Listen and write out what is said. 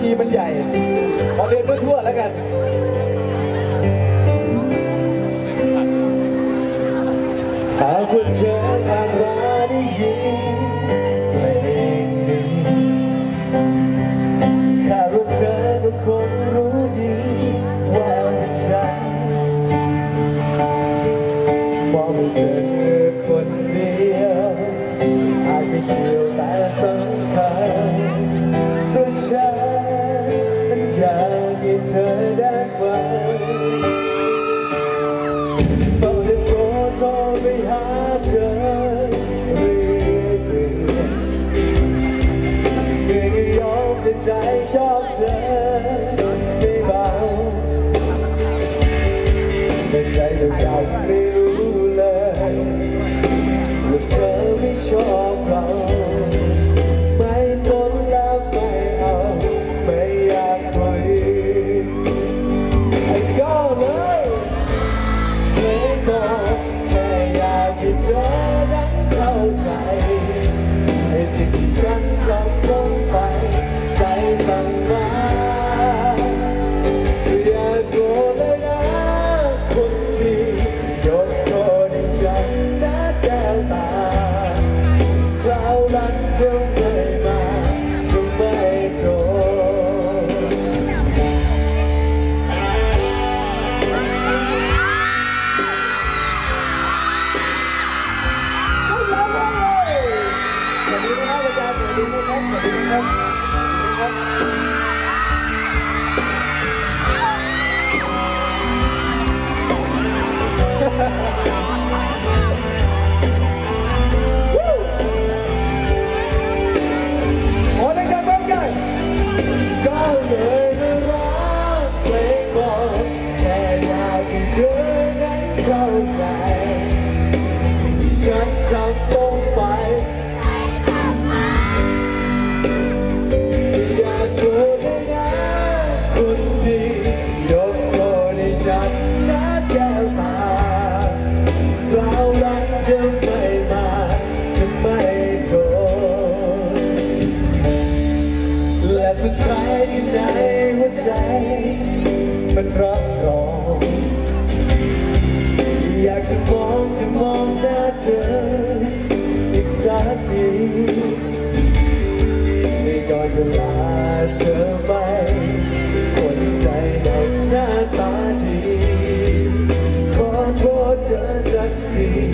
จีมันใหญ่ ขอเดินทั่วๆแล้วกันหากว่าเธอผ่านมาได้ยินเพลงนี้คาดว่าเธอก็คงรู้ดีว่าเป็นฉันมองให้เธอคนเดียวอาจไม่เกี่ยวแต่สำ ใจชอบเธอไม่เบาแต่ใจจะกลับไม่รู้เลยว่าเธอไม่ชอบเรา ครับสวัสดีนะครับครับโอ้ดังๆพร้อมกันก็เลยไม่รักเพลงบอกแค่อยากให้เธอนั้นเข้าใจฉันทำ ทีไม่ก่อนจะลาเธอไป คนใจดำหน้าตาดี ขอโทษเธอสักที